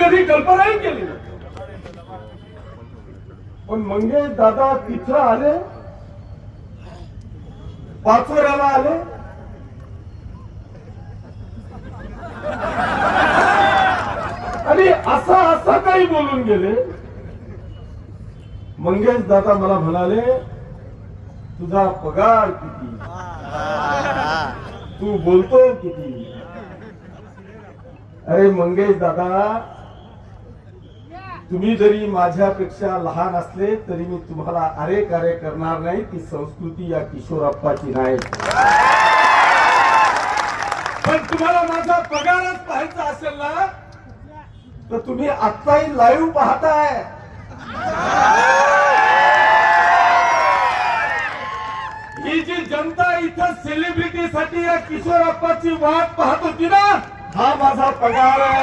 कधी कल्पनाही केली पण मंगेश दादा तिथं आले पाचोऱ्याला आले. आणि असं असं काही बोलून गेले. मंगेश दादा मला म्हणाले तुझा पगार किती? तू बोलतो किती? अरे मंगेश दादा तुम्ही जरी माझ्यापेक्षा लहान असले तरी मी तुम्हाला अरे कार्य करणार नाही. ती संस्कृती या किशोरप्पाची नाही. पण तुम्हाला माझा पगारच पाहायचा असेल ना तर तुम्ही आत्ताही लाईव्ह पाहताय. ही जी जनता इथं सेलिब्रिटी साठी या किशोरप्पाची वाट पाहत होती ना हा माझा पगार आहे.